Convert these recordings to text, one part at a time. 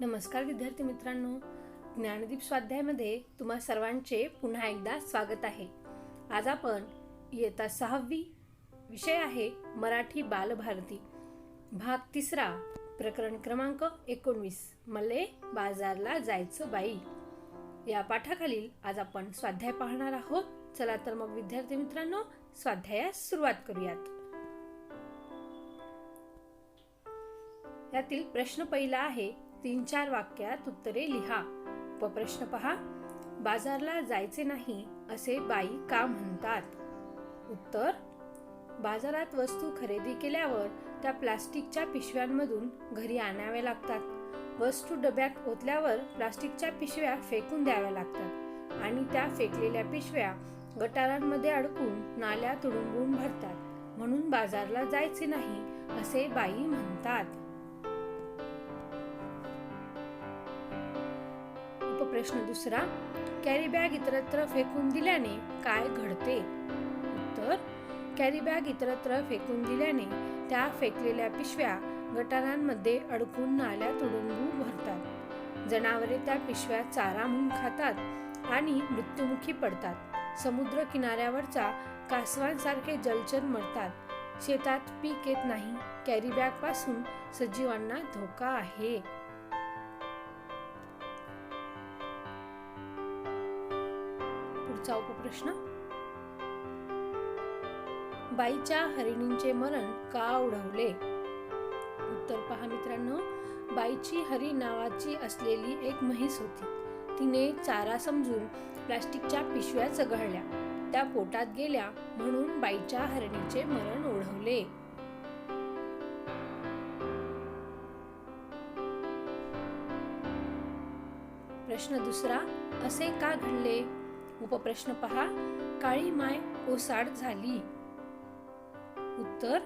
नमस्कार विद्यार्थी मित्रांनो. ज्ञानदीप स्वाध्यायामध्ये तुम्हा सर्वांचे पुन्हा एकदा स्वागत आहे. आज आपण इयत्ता सहावी विषय आहे मराठी बालभारती. भाग तिसरा प्रकरण क्रमांक एकोणवीस मले बाजारला जायचं बाई. या पाठाखालील आज आपण स्वाध्याय पाहणार आहोत. चला तर मग विद्यार्थी मित्रांनो स्वाध्यायास सुरुवात करूयात. यातील प्रश्न पहिला आहे तीन चार वाक्यात उत्तरे लिहा. व प्रश्न पहा बाजारला जायचे नाही असे बाई का म्हणतात? उत्तर बाजारात वस्तू खरेदी केल्यावर त्या प्लास्टिकच्या पिशव्यांमधून घरी आणाव्या लागतात. वस्तू डब्यात ओतल्यावर प्लास्टिकच्या पिशव्या फेकून द्याव्या लागतात आणि त्या फेकलेल्या पिशव्या गटारांमध्ये अडकून नाल्या तुडुंबून भरतात. म्हणून बाजारला जायचे नाही असे बाई म्हणतात. प्रश्न दुसरा कॅरी बॅग इतरत्र फेकून दिल्याने काय घडते? उत्तर कॅरी बॅग इतरत्र फेकून दिल्याने त्या फेकलेल्या पिशव्या गटारांमध्ये अडकून नाल्या तुडुंबू भरतात. जनावरे त्या पिशव्या चारा म्हणून खातात आणि मृत्युमुखी पडतात. समुद्र किनाऱ्यावरचा कासवांसारखे जलचर मरतात. शेतात पीक येत नाही. कॅरी बॅगपासून सजीवांना धोका आहे. कृष्ण बाईच्या हरिणींचे मरण का ओढवले उत्तर पहा मित्रांनो बाईची हरी नावाची असलेली एक म्हैस होती. तिने चारा समजून प्लास्टिकच्या पिशव्या चघळल्या. त्या पोटात गेल्या म्हणून बाईच्या हरणीचे मरण ओढवले. प्रश्न दुसरा असे का घडले? उपप्रश्न पहा. काळी माय ओसाड झाली. उत्तर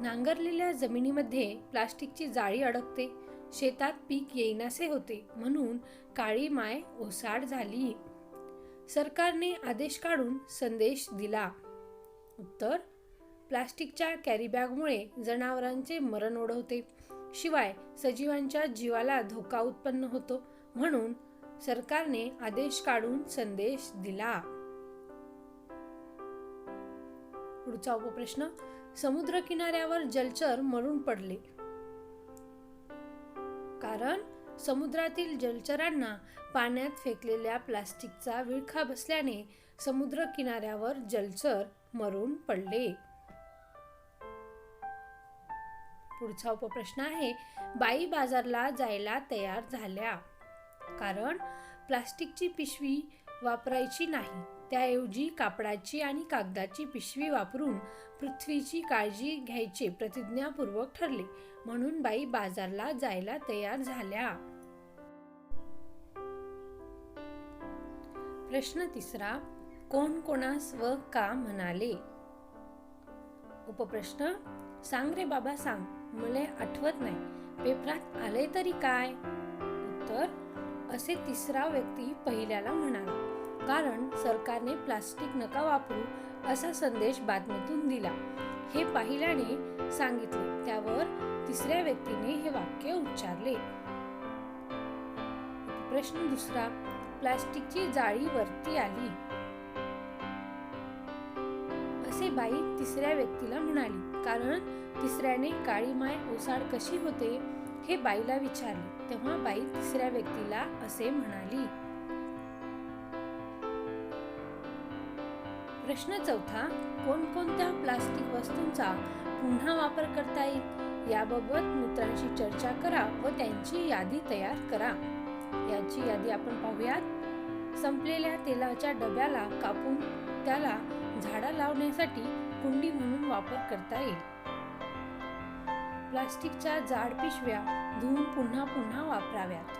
नांगरलेल्या जमिनीमध्ये प्लास्टिकची जाळी अडकते. शेतात पीक येईनासे होते म्हणून काळी माय ओसाड झाली. सरकारने आदेश काढून संदेश दिला. उत्तर प्लास्टिकच्या कॅरीबॅगमुळे जनावरांचे मरण ओढवते. शिवाय सजीवांच्या जीवाला धोका उत्पन्न होतो म्हणून सरकारने आदेश काढून संदेश दिला. पुढचा उपप्रश्न समुद्र किनाऱ्यावर जलचर मरून पडले. कारण समुद्रातील जलचरांना पाण्यात फेकलेल्या प्लास्टिकचा विळखा बसल्याने समुद्र किनाऱ्यावर जलचर मरून पडले. पुढचा उपप्रश्न आहे बाई बाजारला जायला तयार झाल्या. कारण प्लास्टिकची पिशवी वापरायची नाही. त्याऐवजी कापडाची आणि कागदाची पिशवी वापरून पृथ्वीची काळजी घ्यायचे प्रतिज्ञापूर्वक ठरले. म्हणून बाई बाजारला जायला तयार झाल्या. प्रश्न तिसरा कोण कोणास व का म्हणाले? उपप्रश्न सांग रे बाबा सांग मला आठवत नाही. पेपरात आले तरी काय? उत्तर असे तिसरा व्यक्ती पहिल्याला म्हणाला. कारण सरकारने प्लास्टिक नका वापरू असा संदेश बातमीतून दिला. हे पाहिल्याने सांगितले. त्यावर तिसऱ्या व्यक्तीने हे वाक्य उच्चारले. प्रश्न दुसरा. प्लास्टिकची जाळी वरती आली. असे बाई तिसऱ्या व्यक्तीला म्हणाली. कारण तिसऱ्याने काळी माय ओसाड कशी होते? हे बाईला विचारले. तेव्हा बाई तिसऱ्या व्यक्तीला असे म्हणाली प्रश्न चौथा कोणकोणत्या प्लास्टिक वस्तूंचा पुन्हा वापर करता येईल? याबाबत मित्रांशी चर्चा करा व त्यांची यादी तयार करा. याची यादी आपण पाहूयात. संपलेल्या तेलाच्या डब्याला कापून त्याला झाडा लावण्यासाठी कुंडी म्हणून वापर करता येईल. प्लास्टिकच्या जाड पिशव्या धुवून पुन्हा पुन्हा वापराव्यात.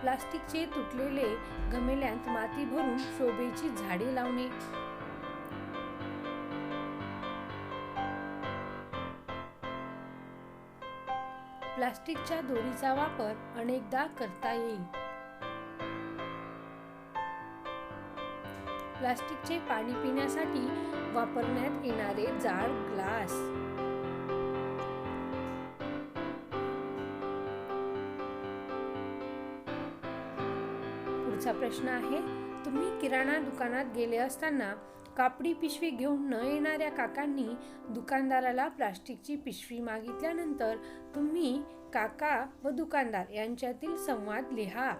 प्लास्टिकचे तुटलेले गमेल्यांत माती भरून शोभेची झाडे लावणे. प्लास्टिकच्या दोरीचा वापर अनेकदा करता येईल. प्लास्टिकचे पाणी पिण्यासाठी वापरण्यात येणारे जाड ग्लास प्रश्न आहे तुम्ही किराणा दुकानात गेले असताना कापडी पिशवी घेऊन न येणाऱ्या काकांनी दुकानदाराला प्लास्टिकची पिशवी मागितल्यानंतर तुम्ही काका व दुकानदार यांच्यातील संवाद लिहा.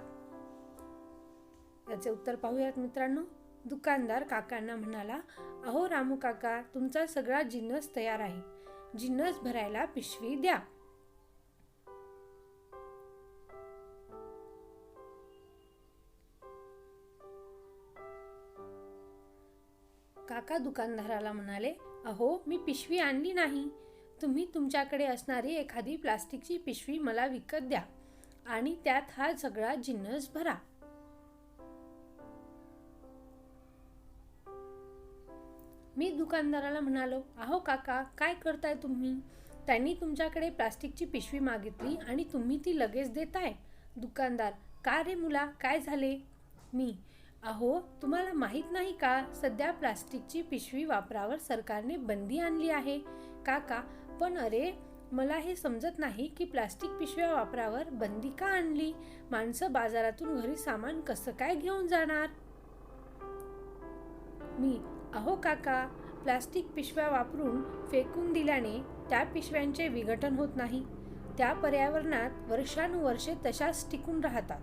याचे उत्तर पाहूयात मित्रांनो. दुकानदार काकांना म्हणाला अहो रामू काका तुमचा सगळा जिन्नस तयार आहे. जिन्नस भरायला पिशवी द्या. काका दुकानदाराला म्हणाले अहो मी पिशवी आणली नाही. तुम्ही तुमच्याकडे असणारी एखादी प्लास्टिकची पिशवी मला विकत द्या आणि त्यात हा सगळा जिन्नस भरा. मी दुकानदाराला म्हणालो अहो काका काय करताय तुम्ही? त्यांनी तुमच्याकडे प्लास्टिकची पिशवी मागितली आणि तुम्ही ती लगेच देताय. दुकानदार का रे मुला काय झाले? मी अहो तुम्हाला माहीत नाही का सध्या प्लास्टिकची पिशवी वापरावर सरकारने बंदी आणली आहे? काका पण अरे मला हे समजत नाही की प्लास्टिक पिशव्या वापरावर बंदी का आणली? माणसं बाजारातून घरी सामान कसं काय घेऊन जाणार? मी अहो काका प्लास्टिक पिशव्या वापरून फेकून दिल्याने त्या पिशव्यांचे विघटन होत नाही. त्या पर्यावरणात वर्षानुवर्षे तशाच टिकून राहतात.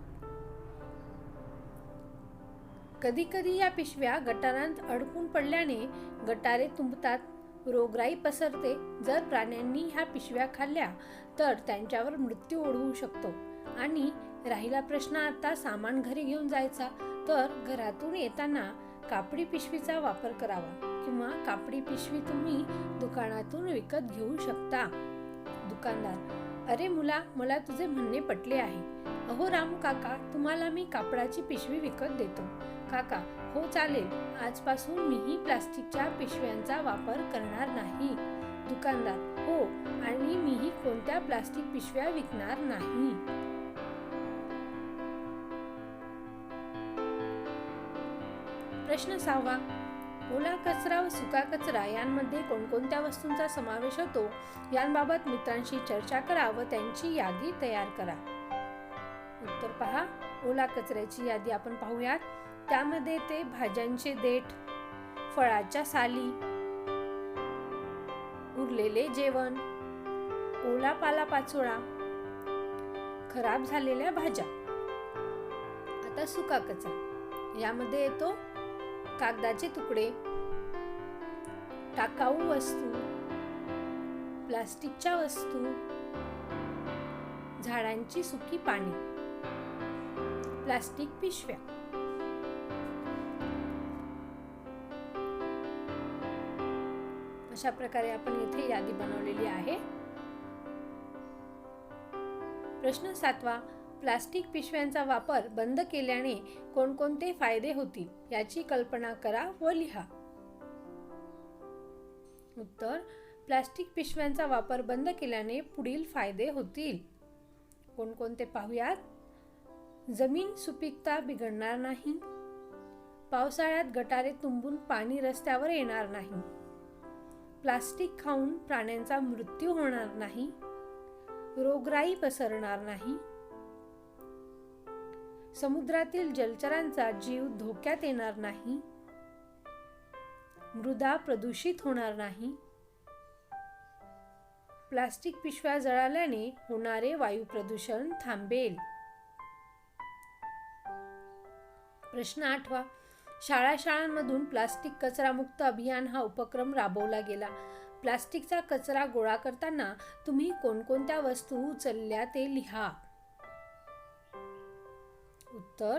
कधी कधी या पिशव्या गटारांत अडकून पडल्याने गटारे तुंबतात. रोगराई पसरते. जर प्राण्यांनी ह्या पिशव्या खाल्ल्या तर त्यांच्यावर मृत्यू ओढवू शकतो. आणि राहिला प्रश्न आता सामान घरी घेऊन जायचा तर घरातून येताना कापडी पिशवीचा वापर करावा किंवा कापडी पिशवी तुम्ही दुकानातून विकत घेऊ शकता. दुकानदार अरे मुला मला तुझे म्हणणे पटले आहे. अहो राम काका तुम्हाला मी कापडाची पिशवी विकत देतो. काका हो चालेल. आजपासून मीही प्लास्टिकच्या पिशव्यांचा वापर करणार नाही. दुकानदार हो आणि मीही कोणत्या प्लास्टिक पिशव्या विकणार नाही. प्रश्न सहावा. ओला कचरा व सुका कचरा यांमध्ये कोणकोणत्या वस्तूंचा समावेश होतो? यांबाबत मित्रांशी चर्चा करा व त्यांची यादी तयार करा. उत्तर पहा. ओला कचऱ्याची यादी आपण पाहूयात. त्यामध्ये ते भाज्यांचे देठ फळाच्या साली उरलेले जेवण ओला पाला पाचोळा खराब झालेल्या भाज्या. आता सुका कचरा यामध्ये येतो कागदाचे तुकडे टाकाऊ वस्तू प्लास्टिकच्या वस्तू झाडांची सुकी पाने प्लास्टिक पिशव्या. अशा प्रकारे आपण इथे यादी बनवलेली आहे. प्रश्न सातवा प्लास्टिक पिशव्यांचा वापर बंद केल्याने कोणकोणते फायदे होतील याची कल्पना करा व लिहा. उत्तर प्लास्टिक पिशव्यांचा वापर बंद केल्याने पुढील फायदे होतील. कोणकोणते पाहूयात? जमीन सुपीकता बिघडणार नाही. पावसाळ्यात गटारे तुंबून पाणी रस्त्यावर येणार नाही. प्लास्टिक खाऊन प्राण्यांचा मृत्यू होणार नाही रोगराई पसरणार नाही. समुद्रातील जलचरांचा जीव धोक्यात येणार नाही मृदा प्रदूषित होणार नाही. प्लास्टिक पिशव्या जळाल्याने होणारे वायू प्रदूषण थांबेल. प्रश्न आठवा शाळा शाळांमधून प्लास्टिक कचरामुक्त अभियान हा उपक्रम राबवला गेला. प्लास्टिकचा कचरा गोळा करताना तुम्ही कोणकोणत्या वस्तू उचलल्या ते लिहा. उत्तर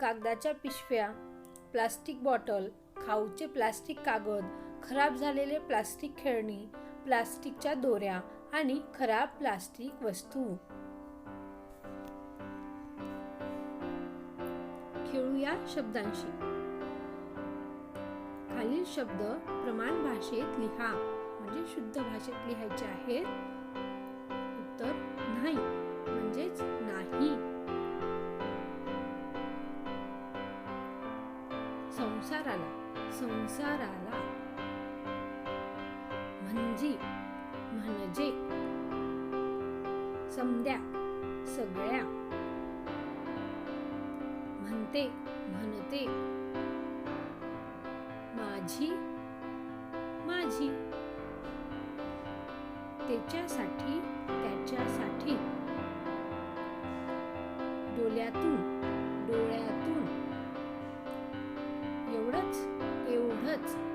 कागदाच्या पिशव्या प्लास्टिक बॉटल खाऊचे प्लास्टिक कागद खराब झालेले प्लास्टिक खेळणी प्लास्टिकच्या दोऱ्या आणि खराब प्लास्टिक वस्तू. खेळूया शब्दांशी. खालील शब्द प्रमाण भाषेत लिहा. म्हणजे शुद्ध भाषेत लिहायचे आहेत. उत्तर नाही. म्हणजेच नाही. संसाराला संसाराला. म्हणजे म्हणजे. समद्या सगळ्या. म्हणते म्हणते. माझी माझी. त्याच्यासाठी त्याच्यासाठी. डोल्यातून डोळ्यातून. एवढंच एवढंच.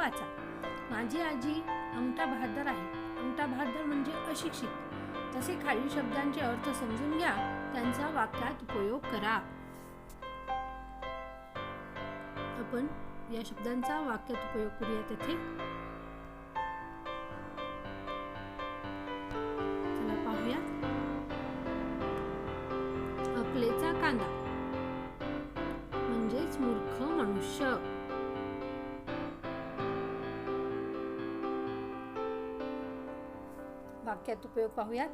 वाचा. माझी आजी अमटा बहादर आहे. अमटा बहादर म्हणजे अशिक्षित. तसे खालील शब्दांचे अर्थ समजून घ्या त्यांचा वाक्यात उपयोग करा. आपण या शब्दांचा वाक्यात उपयोग करूया तेथे. वाक्यात उपयोग पाहूयात.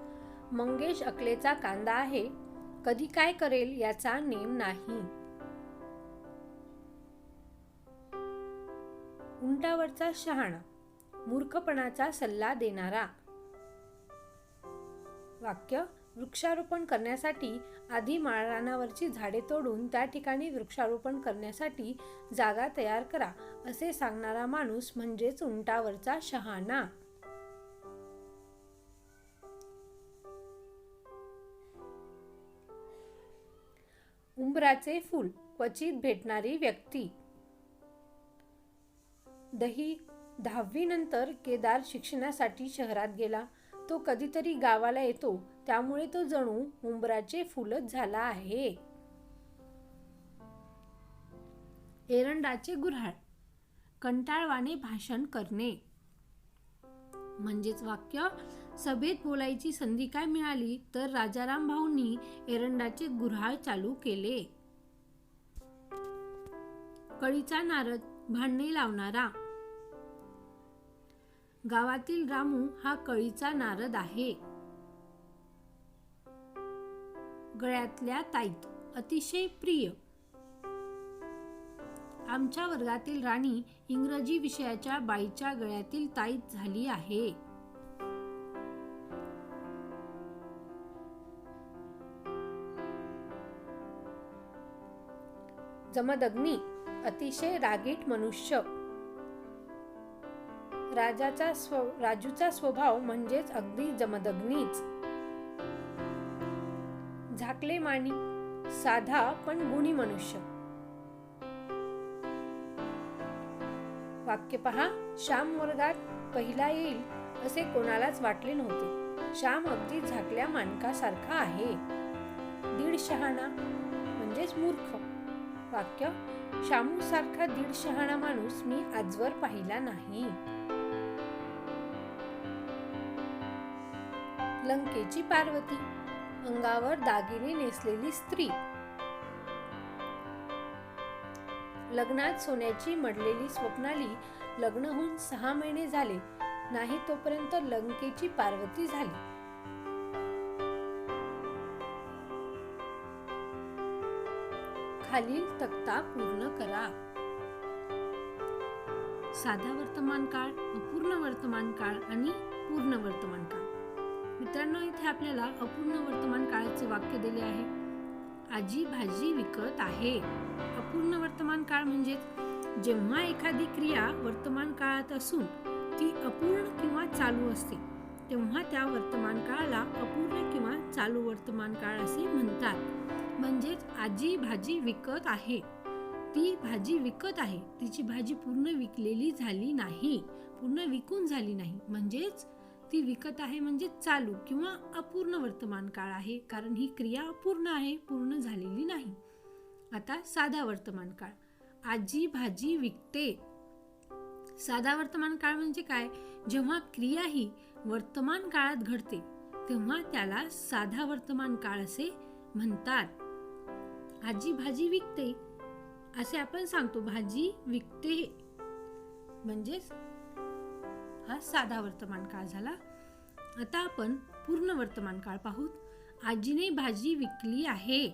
मंगेश अकलेचा कांदा आहे कधी काय करेल याचा नेम नाही. उंटावरचा शहाणा मूर्खपणाचा सल्ला देणारा. वाक्य वृक्षारोपण करण्यासाठी आधी माळरानावरची झाडे तोडून त्या ठिकाणी वृक्षारोपण करण्यासाठी जागा तयार करा असे सांगणारा माणूस म्हणजेच उंटावरचा शहाणा. उंबराचे फूल क्वचित भेटणारी व्यक्ती. दही दहावी नंतर केदार शिक्षणासाठी शहरात गेला. तो कधीतरी गावाला येतो त्यामुळे तो जणू उंबराचे फुलच झाला आहे. एरंडाचे गुऱ्हाळ कंटाळवाने भाषण करणे. म्हणजेच वाक्य सभेत बोलायची संधी काय मिळाली तर राजाराम भाऊंनी एरंडाचे गुऱ्हाळ चालू केले. कळीचा नारद भांडणे लावणारा. गावातील रामू हा कळीचा नारद आहे. गळ्यातल्या ताईत अतिशय प्रिय. आमच्या वर्गातील राणी इंग्रजी विषयाच्या बाईच्या गळ्यातील ताईत झाली आहे. जमदग्नी अतिशय रागीट मनुष्य. राजाचा स्व राजूचा स्वभाव म्हणजेच अगदी जमदग्नीच. झाकले माणी साधा पण गुणी मनुष्य. वाक्य पहा श्याम वर्गात पहिला येईल असे कोणालाच वाटले नव्हते. श्याम अगदी झाकल्या माणकासारखा आहे. दीड शहाणा म्हणजेच मूर्ख. वाक्य शामू सारखा दीड शहाणा माणूस मी आजवर पाहिला नाही. लंकेची पार्वती अंगावर दागिने नेसलेली स्त्री. लग्नात सोन्याची मडलेली स्वप्नाली लग्न होऊन सहा महिने झाले नाही तोपर्यंत लंकेची पार्वती झाली. खालील तक्ता पूर्ण करा. साधा वर्तमान काळ अपूर्ण वर्तमान काळ आणि पूर्ण वर्तमान काळ. मित्रांनो इथे आपल्याला अपूर्ण वर्तमान काळाचे वाक्य दिले आहे. आजी भाजी विकत आहे. अपूर्ण वर्तमान काळ म्हणजे जेव्हा एखादी क्रिया वर्तमान काळात असून ती अपूर्ण किंवा चालू असते तेव्हा त्या वर्तमान काळाला अपूर्ण किंवा चालू वर्तमान काळ असे म्हणतात. म्हणजेच आजी भाजी विकत आहे. ती भाजी विकत आहे. तिची भाजी पूर्ण विकलेली झाली नाही. पूर्ण विकून झाली नाही. म्हणजेच ती विकत आहे म्हणजे चालू किंवा अपूर्ण वर्तमान काळ आहे. कारण ही क्रिया अपूर्ण आहे पूर्ण झालेली नाही. आता साधा वर्तमान काळ. आजी भाजी विकते. साधा वर्तमान काळ म्हणजे काय? जेव्हा क्रिया ही वर्तमान काळात घडते तेव्हा त्याला साधा वर्तमान काळ असे म्हणतात. आजी भाजी विकते असे आपण सांगतो. भाजी विकते म्हणजेच हा साधा वर्तमान काळ झाला. आता आपण पूर्ण वर्तमान काळ पाहू आजीने भाजी विकली आहे.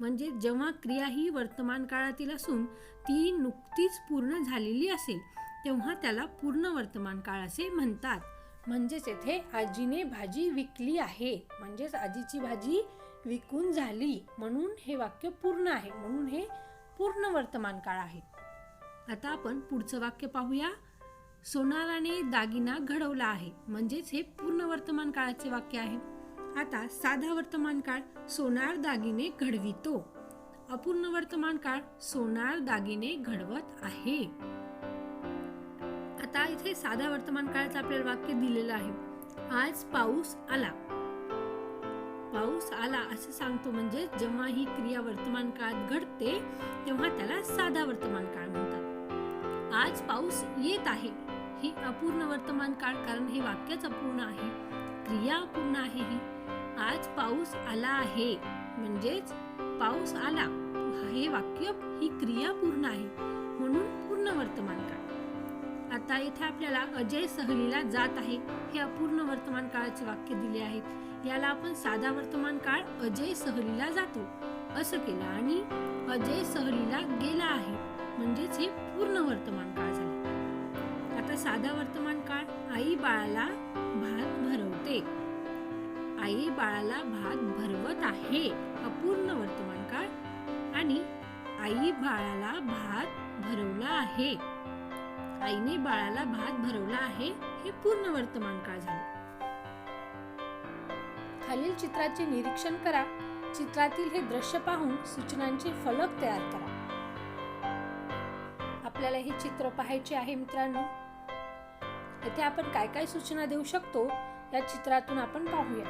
म्हणजे जेव्हा क्रिया ही वर्तमान काळातील असून ती नुकतीच पूर्ण झालेली असेल तेव्हा त्याला पूर्ण वर्तमान काळ असे म्हणतात. म्हणजेच येथे आजीने भाजी विकली आहे. म्हणजेच आजीची भाजी विकून झाली म्हणून हे वाक्य पूर्ण आहे म्हणून हे पूर्ण वर्तमान काळ आहे. आता आपण पुढचं वाक्य पाहूया. सोनाराने दागिना घडवला आहे म्हणजेच हे पूर्ण वर्तमान काळाचे वाक्य आहे. आता साधा वर्तमान काळ सोनार दागिने घडवितो. अपूर्ण वर्तमान काळ सोनार दागिने घडवत आहे. आता इथे साधा वर्तमान काळाचं आपल्याला वाक्य दिलेलं आहे. आज पाऊस आला. पाऊस आला असं सांगतो. म्हणजे जेव्हा ही क्रिया वर्तमान काळात घडते तेव्हा त्याला साधा वर्तमान काळ म्हणतात. आज पाऊस येत आहे. ही अपूर्ण वर्तमान काळ कारण हे वाक्यच अपूर्ण आहे. क्रिया अपूर्ण आहे ही. आज पाऊस आला आहे. म्हणजेच पाऊस आला. हे वाक्य ही क्रिया पूर्ण आहे. म्हणून पूर्ण वर्तमान काळ. आता इथे आपल्याला अजय सहलीला जात आहे. हे अपूर्ण वर्तमान काळाचे वाक्य दिले आहे याला आपण साधा वर्तमान काळ अजय सहलीला जातो. असं केलं आणि अजय सहलीला गेला आहे. म्हणजेच हे पूर्ण वर्तमान काळ झाले. आता साधा वर्तमान काळ आई बाळाला भात भरवते. आई बाळाला भात भरवत आहे. अपूर्ण वर्तमान काळ. आणि आई बाळाला भात भरवला आहे. आईने बाळाला भात भरवला आहे हे पूर्ण वर्तमान काळ झाले. खालील चित्राचे निरीक्षण करा. चित्रातील हे दृश्य पाहून सूचनांचे फलक तयार करा. आपल्याला हे चित्र पाहायचे आहे मित्रांनो. येथे आपण काय काय सूचना देऊ शकतो या चित्रातून आपण पाहूया.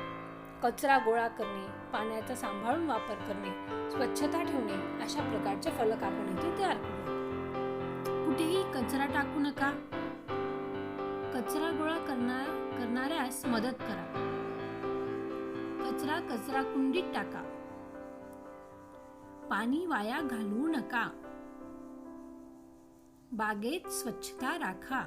कचरा गोळा करणे पाण्याचा सांभाळून वापर करणे स्वच्छता ठेवणे अशा प्रकारचे फलक आपण इथे तयार करू. कुठेही कचरा टाकू नका. कचरा गोळा करणार करणाऱ्यास मदत करा. कचरा कचरा कुंडीत टाका. पाणी वाया घालवू नका. बागेत स्वच्छता राखा.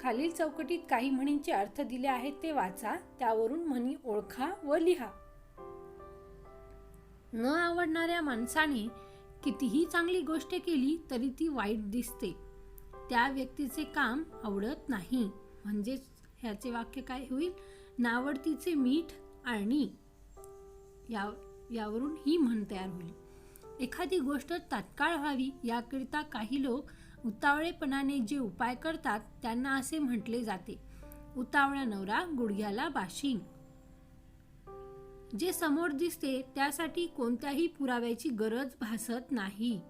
खालील चौकटीत काही म्हणींचे अर्थ दिले आहेत ते वाचा त्यावरून म्हणी ओळखा व लिहा. न आवडणाऱ्या माणसाने कितीही चांगली गोष्ट केली तरी ती वाईट दिसते. त्या व्यक्तीचे काम आवडत नाही. म्हणजेच ह्याचे वाक्य काय होईल? नावडतीचे मीठ आणि या यावरून ही म्हण तयार होईल. एखादी गोष्ट तात्काळ व्हावी याकरिता काही लोक उतावळेपणाने जे उपाय करतात त्यांना असे म्हटले जाते. उतावळा नवरा गुडघ्याला बाशिंग. जे समोर दिसते त्यासाठी कोणत्याही पुराव्याची गरज भासत नाही.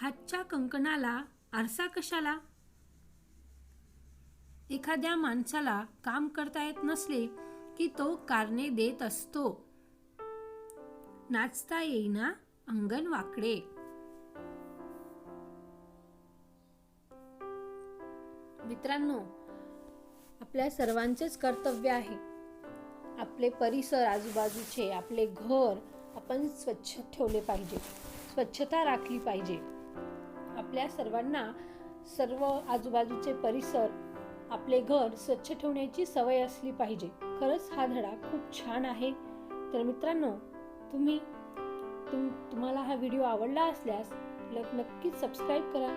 हातच्या कंकणाला आरसा कशाला? एखाद्या माणसाला काम करता येत नसले की तो कारणे देत असतो. नाचता येईना अंगण वाकडे. मित्रांनो आपल्या सर्वांचेच कर्तव्य आहे आपले परिसर आजूबाजूचे आपले घर आपण स्वच्छ ठेवले पाहिजे. स्वच्छता राखली पाहिजे. आपल्या सर्वांना सर्व आजूबाजूचे परिसर आपले घर स्वच्छ ठेवण्याची सवय असली पाहिजे. खरंच हा धडा खूप छान आहे. तर मित्रांनो तुम्ही तुम तुम्हाला हा व्हिडिओ आवडला असल्यास नक्कीच सबस्क्राईब करा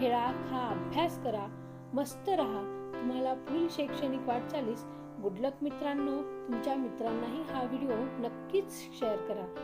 खेळा खा अभ्यास करा मस्त रहा. तुम्हाला पुढील शैक्षणिक वाटचालीस गुड लक मित्रांनो. तुमच्या मित्रांनाही हा व्हिडिओ नक्कीच शेअर करा.